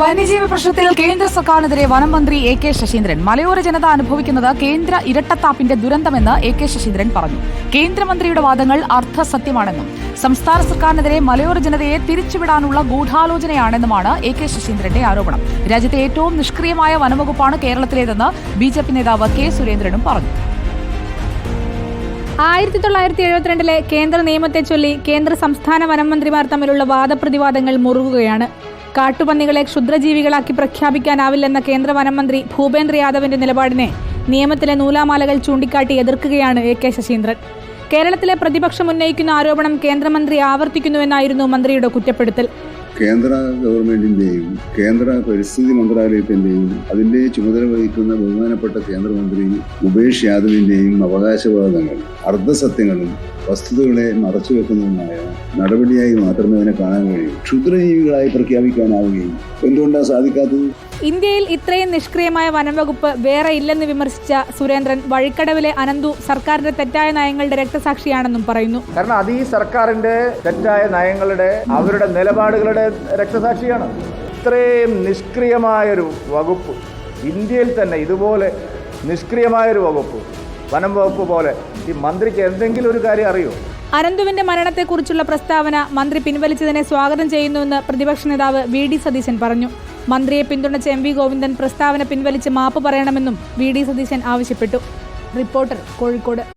വന്യജീവി പ്രശ്നത്തിൽ കേന്ദ്ര സർക്കാരിനെതിരെ വനം മന്ത്രി എ കെ ശശീന്ദ്രൻ. മലയോര ജനത അനുഭവിക്കുന്നത് കേന്ദ്ര ഇരട്ടത്താപ്പിന്റെ ദുരന്തമെന്ന് എ കെ ശശീന്ദ്രൻ പറഞ്ഞു. കേന്ദ്രമന്ത്രിയുടെ വാദങ്ങൾ അർത്ഥസത്യമാണെന്നും സംസ്ഥാന സർക്കാരിനെതിരെ മലയോര ജനതയെ തിരിച്ചുവിടാനുള്ള ഗൂഢാലോചനയാണെന്നുമാണ് എ കെ ശശീന്ദ്രന്റെ ആരോപണം. രാജ്യത്തെ ഏറ്റവും നിഷ്ക്രിയമായ വനംവകുപ്പാണ് കേരളത്തിലേതെന്ന് ബി ജെ പി നേതാവ് കെ സുരേന്ദ്രനും പറഞ്ഞു. ആയിരത്തി തൊള്ളായിരത്തി എഴുപത്തിരണ്ടിലെ കേന്ദ്ര നിയമത്തെ ചൊല്ലി കേന്ദ്ര സംസ്ഥാന വനം മന്ത്രിമാർ തമ്മിലുള്ള വാദപ്രതിവാദങ്ങൾ മുറുകുകയാണ്. കാട്ടുപന്നികളെ ക്ഷുദ്രജീവികളാക്കി പ്രഖ്യാപിക്കാനാവില്ലെന്ന കേന്ദ്ര വനംമന്ത്രി ഭൂപേന്ദ്ര യാദവിന്റെ നിലപാടിനെ നിയമത്തിലെ നൂലാമാലകൾ ചൂണ്ടിക്കാട്ടി എതിർക്കുകയാണ് എ കെ ശശീന്ദ്രൻ. കേരളത്തിലെ പ്രതിപക്ഷം ഉന്നയിക്കുന്ന ആരോപണം കേന്ദ്രമന്ത്രി ആവർത്തിക്കുന്നുവെന്നായിരുന്നു മന്ത്രിയുടെ കുറ്റപ്പെടുത്തൽ. കേന്ദ്ര ഗവൺമെന്റിന്റെയും കേന്ദ്ര പരിസ്ഥിതി മന്ത്രാലയത്തിന്റെയും അതിന്റെ ചുമതല വഹിക്കുന്ന ബഹുമാനപ്പെട്ട കേന്ദ്രമന്ത്രി ഉപേഷ് യാദവിന്റെയും അവകാശവാദങ്ങൾ അർദ്ധസത്യങ്ങളും വസ്തുതകളെ മറച്ചുവെക്കുന്നതുമായ നടപടിയായി മാത്രമേ അതിനെ കാണാൻ കഴിയൂ. ക്ഷുദ്രജീവികളായി പ്രഖ്യാപിക്കാനാവുകയും. എന്തുകൊണ്ടാണ് സാധിക്കാത്തത്? ഇന്ത്യയിൽ ഇത്രയും നിഷ്ക്രിയമായ വനംവകുപ്പ് വേറെ ഇല്ലെന്ന് വിമർശിച്ച സുരേന്ദ്രൻ വഴിക്കടവിലെ അനന്തു സർക്കാരിന്റെ തെറ്റായ നയങ്ങളുടെ രക്തസാക്ഷിയാണെന്നും പറയുന്നു. കാരണം അത് ഈ സർക്കാരിന്റെ തെറ്റായ നയങ്ങളുടെ അവരുടെ നിലപാടുകളുടെ രക്തസാക്ഷിയാണ്. ഇത്രയും നിഷ്ക്രിയമായൊരു വകുപ്പ് ഇന്ത്യയിൽ തന്നെ ഇതുപോലെ നിഷ്ക്രിയമായൊരു വകുപ്പ് വനം വകുപ്പ് പോലെ ഈ മന്ത്രിക്ക് എന്തെങ്കിലും ഒരു കാര്യം അറിയോ? അനന്തുവിന്റെ മരണത്തെക്കുറിച്ചുള്ള പ്രസ്താവന മന്ത്രി പിൻവലിച്ചതിനെ സ്വാഗതം ചെയ്യുന്നുവെന്ന് പ്രതിപക്ഷ നേതാവ് വി ഡി സതീശൻ പറഞ്ഞു. മന്ത്രിയെ പിന്തുണച്ച എം വി ഗോവിന്ദൻ പ്രസ്താവന പിൻവലിച്ച് മാപ്പ് പറയണമെന്നും വി ഡി സതീശൻ ആവശ്യപ്പെട്ടു. റിപ്പോർട്ടർ കോഴിക്കോട്.